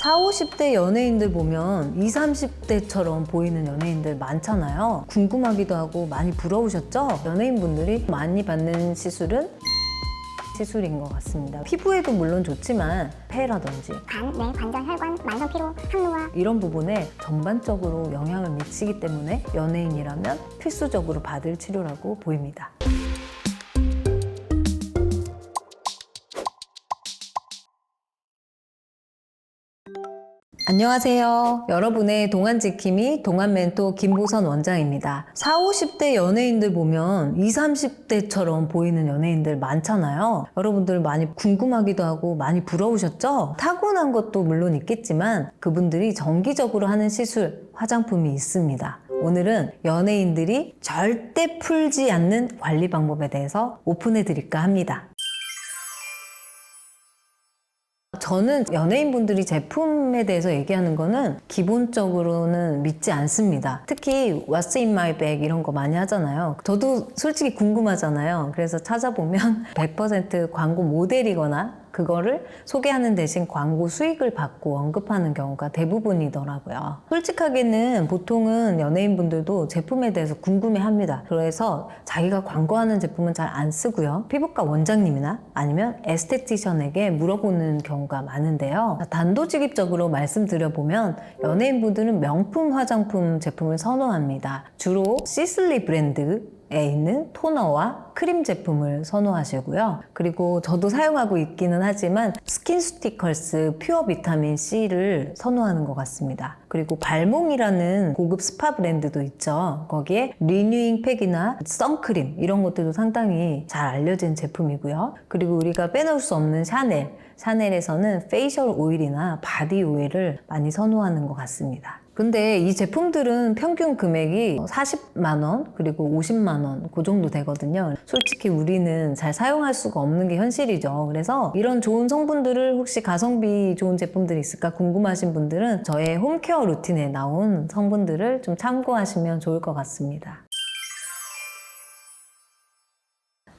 40, 50대 연예인들 보면 20, 30대처럼 보이는 연예인들 많잖아요. 궁금하기도 하고 많이 부러우셨죠? 연예인분들이 많이 받는 시술은 시술인 것 같습니다. 피부에도 물론 좋지만 폐라든지 간, 뇌, 관절, 혈관, 만성 피로, 항노화, 이런 부분에 전반적으로 영향을 미치기 때문에 연예인이라면 필수적으로 받을 치료라고 보입니다. 안녕하세요. 여러분의 동안 지킴이 동안 멘토 김보선 원장입니다. 40, 50대 연예인들 보면 20, 30대처럼 보이는 연예인들 많잖아요. 여러분들 많이 궁금하기도 하고 많이 부러우셨죠? 타고난 것도 물론 있겠지만 그분들이 정기적으로 하는 시술, 화장품이 있습니다. 오늘은 연예인들이 절대 풀지 않는 관리 방법에 대해서 오픈해 드릴까 합니다. 저는 연예인분들이 제품에 대해서 얘기하는 거는 기본적으로는 믿지 않습니다. 특히 What's in my bag 이런 거 많이 하잖아요. 저도 솔직히 궁금하잖아요. 그래서 찾아보면 100% 광고 모델이거나 그거를 소개하는 대신 광고 수익을 받고 언급하는 경우가 대부분이더라고요. 솔직하게는 보통은 연예인분들도 제품에 대해서 궁금해 합니다. 그래서 자기가 광고하는 제품은 잘 안 쓰고요. 피부과 원장님이나 아니면 에스테티션에게 물어보는 경우가 많은데요. 단도직입적으로 말씀드려보면 연예인분들은 명품 화장품 제품을 선호합니다. 주로 시슬리 브랜드 에 있는 토너와 크림 제품을 선호하시고요. 그리고 저도 사용하고 있기는 하지만 스킨 스티커스 퓨어 비타민 C를 선호하는 것 같습니다. 그리고 발몽이라는 고급 스파 브랜드도 있죠. 거기에 리뉴잉 팩이나 선크림 이런 것들도 상당히 잘 알려진 제품이고요. 그리고 우리가 빼놓을 수 없는 샤넬. 샤넬에서는 페이셜 오일이나 바디 오일을 많이 선호하는 것 같습니다. 근데 이 제품들은 평균 금액이 40만 원 그리고 50만 원 그 정도 되거든요. 솔직히 우리는 잘 사용할 수가 없는 게 현실이죠. 그래서 이런 좋은 성분들을 혹시 가성비 좋은 제품들이 있을까 궁금하신 분들은 저의 홈케어 루틴에 나온 성분들을 좀 참고하시면 좋을 것 같습니다.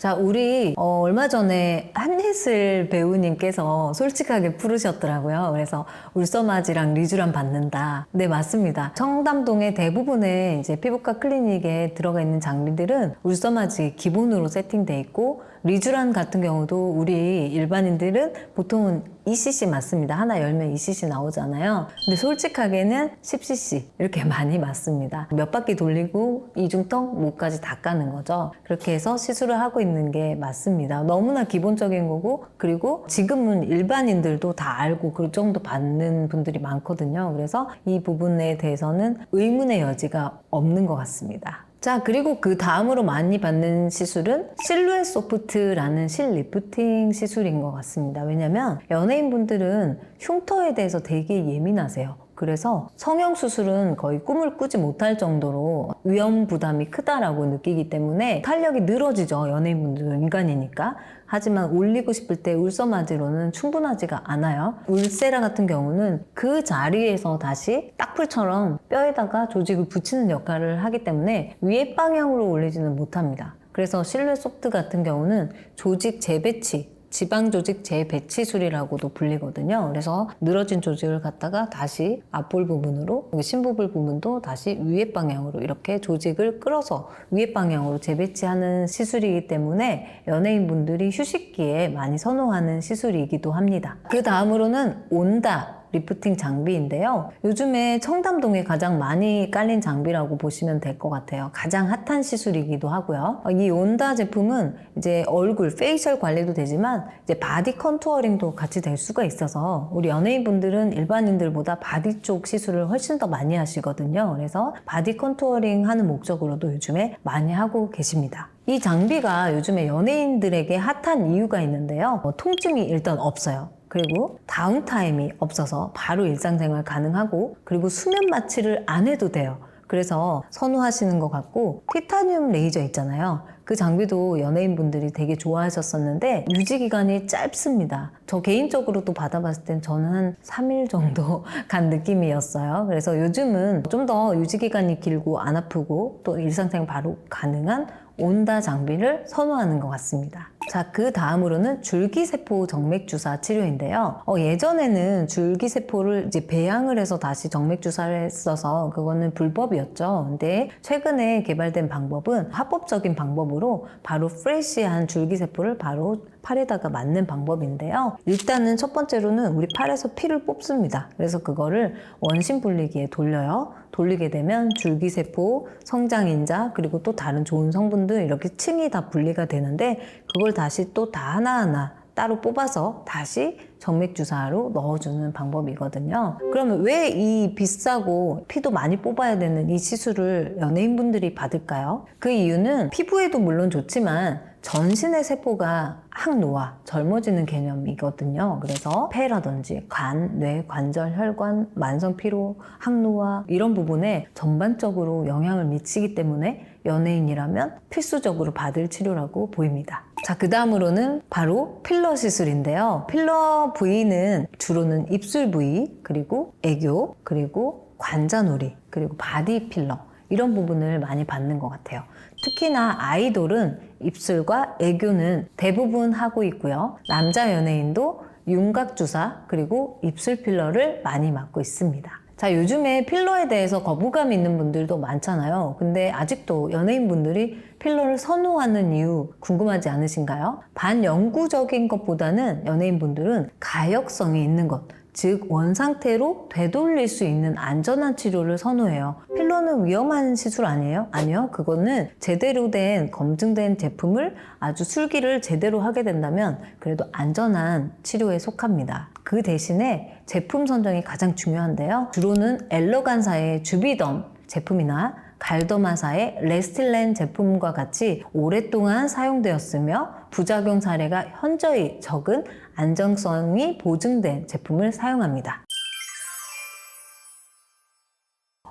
자, 우리 어, 얼마 전에 한예슬 배우님께서 솔직하게 풀으셨더라고요. 그래서 울서마지랑 리쥬란 받는다. 네, 맞습니다. 청담동의 대부분의 이제 피부과 클리닉에 들어가 있는 장비들은 울서마지 기본으로 세팅돼 있고 리쥬란 같은 경우도 우리 일반인들은 보통은 2cc 맞습니다. 하나 열면 2cc 나오잖아요. 근데 솔직하게는 10cc 이렇게 많이 맞습니다. 몇 바퀴 돌리고 이중턱 목까지 다 까는 거죠. 그렇게 해서 시술을 하고 있는 게 맞습니다. 너무나 기본적인 거고 그리고 지금은 일반인들도 다 알고 그 정도 받는 분들이 많거든요. 그래서 이 부분에 대해서는 의문의 여지가 없는 것 같습니다. 자, 그리고 그 다음으로 많이 받는 시술은 실루엣 소프트라는 실 리프팅 시술인 것 같습니다. 왜냐면 연예인분들은 흉터에 대해서 되게 예민하세요. 그래서 성형 수술은 거의 꿈을 꾸지 못할 정도로 위험 부담이 크다라고 느끼기 때문에 탄력이 늘어지죠. 연예인분들은 인간이니까. 하지만 올리고 싶을 때 울서마지로는 충분하지가 않아요. 울세라 같은 경우는 그 자리에서 다시 딱풀처럼 뼈에다가 조직을 붙이는 역할을 하기 때문에 위에 방향으로 올리지는 못합니다. 그래서 실루엣 소프트 같은 경우는 조직 재배치, 지방 조직 재배치술이라고도 불리거든요. 그래서 늘어진 조직을 갖다가 다시 앞볼 부분으로 심부볼 부분도 다시 위에 방향으로 이렇게 조직을 끌어서 위에 방향으로 재배치하는 시술이기 때문에 연예인분들이 휴식기에 많이 선호하는 시술이기도 합니다. 그 다음으로는 온다. 리프팅 장비인데요. 요즘에 청담동에 가장 많이 깔린 장비라고 보시면 될 것 같아요. 가장 핫한 시술이기도 하고요. 이 온다 제품은 이제 얼굴, 페이셜 관리도 되지만 이제 바디 컨투어링도 같이 될 수가 있어서 우리 연예인분들은 일반인들보다 바디 쪽 시술을 훨씬 더 많이 하시거든요. 그래서 바디 컨투어링 하는 목적으로도 요즘에 많이 하고 계십니다. 이 장비가 요즘에 연예인들에게 핫한 이유가 있는데요. 어, 통증이 일단 없어요. 그리고 다운타임이 없어서 바로 일상생활 가능하고 그리고 수면 마취를 안 해도 돼요. 그래서 선호하시는 것 같고 티타늄 레이저 있잖아요. 그 장비도 연예인분들이 되게 좋아하셨었는데 유지 기간이 짧습니다. 저 개인적으로 도 받아봤을 땐 저는 한 3일 정도 간 느낌이었어요. 그래서 요즘은 좀 더 유지 기간이 길고 안 아프고 또 일상생활 바로 가능한 온다 장비를 선호하는 것 같습니다. 자, 그 다음으로는 줄기세포 정맥주사 치료인데요. 어, 예전에는 줄기세포를 이제 배양을 해서 다시 정맥주사를 했어서 그거는 불법이었죠. 근데 최근에 개발된 방법은 합법적인 방법으로 바로 프레시한 줄기세포를 바로 팔에다가 맞는 방법인데요. 일단은 첫 번째로는 우리 팔에서 피를 뽑습니다. 그래서 그거를 원심 분리기에 돌려요. 돌리게 되면 줄기세포, 성장인자, 그리고 또 다른 좋은 성분들 이렇게 층이 다 분리가 되는데 그걸 다시 또 다 하나하나 따로 뽑아서 다시 정맥주사로 넣어주는 방법이거든요. 그러면 왜 이 비싸고 피도 많이 뽑아야 되는 이 시술을 연예인분들이 받을까요? 그 이유는 피부에도 물론 좋지만 전신의 세포가 항노화, 젊어지는 개념이거든요. 그래서 폐라든지 간, 뇌, 관절, 혈관, 만성 피로, 항노화 이런 부분에 전반적으로 영향을 미치기 때문에 연예인이라면 필수적으로 받을 치료라고 보입니다. 자, 그 다음으로는 바로 필러 시술인데요. 필러 부위는 주로는 입술 부위, 그리고 애교, 그리고 관자놀이, 그리고 바디 필러 이런 부분을 많이 받는 것 같아요. 특히나 아이돌은 입술과 애교는 대부분 하고 있고요. 남자 연예인도 윤곽 주사 그리고 입술 필러를 많이 맞고 있습니다. 자, 요즘에 필러에 대해서 거부감 있는 분들도 많잖아요. 근데 아직도 연예인분들이 필러를 선호하는 이유 궁금하지 않으신가요? 반영구적인 것보다는 연예인분들은 가역성이 있는 것, 즉 원상태로 되돌릴 수 있는 안전한 치료를 선호해요. 필러는 위험한 시술 아니에요? 아니요. 그거는 제대로 된 검증된 제품을 아주 술기를 제대로 하게 된다면 그래도 안전한 치료에 속합니다. 그 대신에 제품 선정이 가장 중요한데요. 주로는 엘러간사의 주비덤 제품이나 갈더마사의 레스틸렌 제품과 같이 오랫동안 사용되었으며 부작용 사례가 현저히 적은 안정성이 보증된 제품을 사용합니다.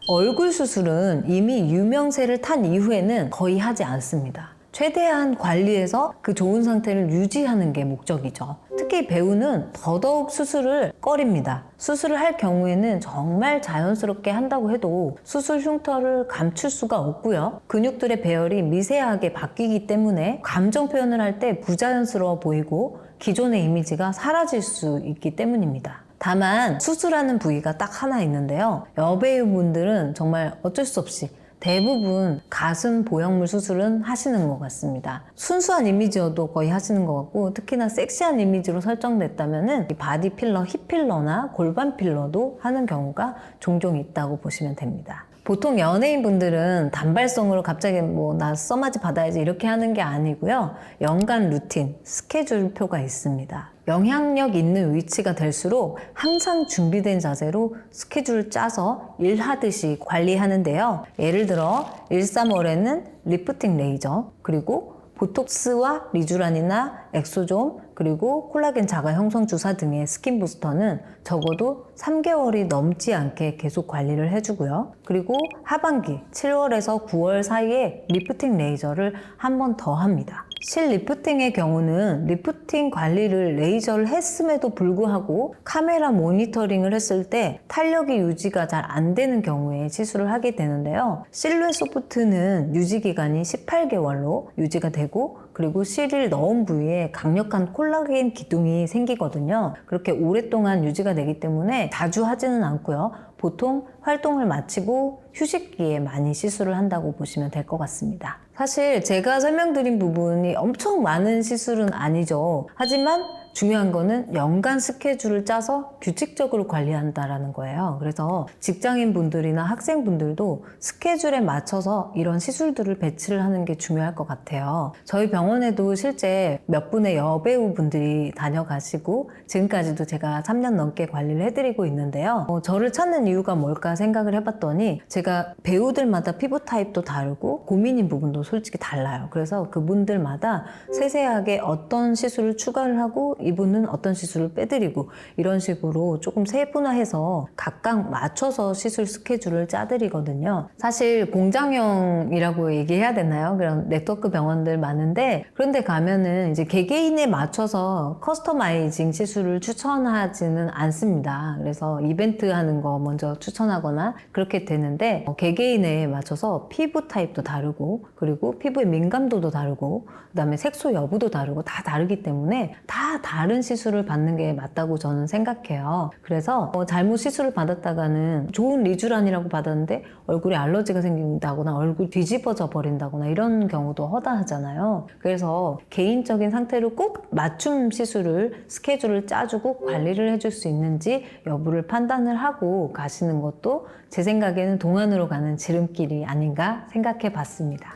얼굴 수술은 이미 유명세를 탄 이후에는 거의 하지 않습니다. 최대한 관리해서 그 좋은 상태를 유지하는 게 목적이죠. 특히 배우는 더더욱 수술을 꺼립니다. 수술을 할 경우에는 정말 자연스럽게 한다고 해도 수술 흉터를 감출 수가 없고요. 근육들의 배열이 미세하게 바뀌기 때문에 감정 표현을 할 때 부자연스러워 보이고 기존의 이미지가 사라질 수 있기 때문입니다. 다만 수술하는 부위가 딱 하나 있는데요. 여배우분들은 정말 어쩔 수 없이 대부분 가슴 보형물 수술은 하시는 것 같습니다. 순수한 이미지여도 거의 하시는 것 같고 특히나 섹시한 이미지로 설정됐다면은 이 바디 필러, 힙 필러나 골반 필러도 하는 경우가 종종 있다고 보시면 됩니다. 보통 연예인 분들은 단발성으로 갑자기 뭐 나 써마지 받아야지 이렇게 하는 게 아니고요. 연간 루틴, 스케줄표가 있습니다. 영향력 있는 위치가 될수록 항상 준비된 자세로 스케줄을 짜서 일하듯이 관리하는데요. 예를 들어 1,3월에는 리프팅 레이저 그리고 보톡스와 리주란이나 엑소존 그리고 콜라겐 자가 형성 주사 등의 스킨 부스터는 적어도 3개월이 넘지 않게 계속 관리를 해주고요. 그리고 하반기 7월에서 9월 사이에 리프팅 레이저를 한 번 더 합니다. 실 리프팅의 경우는 리프팅 관리를 레이저를 했음에도 불구하고 카메라 모니터링을 했을 때 탄력이 유지가 잘 안 되는 경우에 시술을 하게 되는데요. 실루엣 소프트는 유지 기간이 18개월로 유지가 되고 그리고 실을 넣은 부위에 강력한 콜라겐 기둥이 생기거든요. 그렇게 오랫동안 유지가 되기 때문에 자주 하지는 않고요. 보통 활동을 마치고 휴식기에 많이 시술을 한다고 보시면 될 것 같습니다. 사실 제가 설명드린 부분이 엄청 많은 시술은 아니죠. 하지만 중요한 거는 연간 스케줄을 짜서 규칙적으로 관리한다라는 거예요. 그래서 직장인 분들이나 학생 분들도 스케줄에 맞춰서 이런 시술들을 배치를 하는 게 중요할 것 같아요. 저희 병원에도 실제 몇 분의 여배우 분들이 다녀가시고 지금까지도 제가 3년 넘게 관리를 해드리고 있는데요. 어, 저를 찾는 이유가 뭘까 생각을 해봤더니 제가 배우들마다 피부 타입도 다르고 고민인 부분도 솔직히 달라요. 그래서 그분들마다 세세하게 어떤 시술을 추가를 하고 이분은 어떤 시술을 빼드리고 이런 식으로 조금 세분화해서 각각 맞춰서 시술 스케줄을 짜드리거든요. 사실 공장형이라고 얘기해야 되나요? 그런 네트워크 병원들 많은데 그런데 가면은 이제 개개인에 맞춰서 커스터마이징 시술을 추천하지는 않습니다. 그래서 이벤트 하는 거 먼저 추천하거나 그렇게 되는데 어, 개개인에 맞춰서 피부 타입도 다르고 그리고 피부의 민감도도 다르고 그다음에 색소 여부도 다르고 다 다르기 때문에 다 다른 시술을 받는 게 맞다고 저는 생각해요. 그래서 어, 잘못 시술을 받았다가는 좋은 리쥬란이라고 받았는데 얼굴에 알러지가 생긴다거나 얼굴 뒤집어져 버린다거나 이런 경우도 허다하잖아요. 그래서 개인적인 상태를 꼭 맞춤 시술을 스케줄을 짜주고 관리를 해줄 수 있는지 여부를 판단을 하고 가시는 것도 제 생각에는 동안으로 가는 지름길이 아닌가 생각해 봤습니다.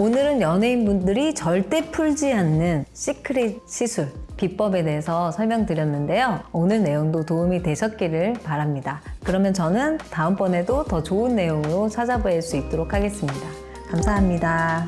오늘은 연예인분들이 절대 풀지 않는 시크릿 시술 비법에 대해서 설명드렸는데요. 오늘 내용도 도움이 되셨기를 바랍니다. 그러면 저는 다음번에도 더 좋은 내용으로 찾아뵐 수 있도록 하겠습니다. 감사합니다.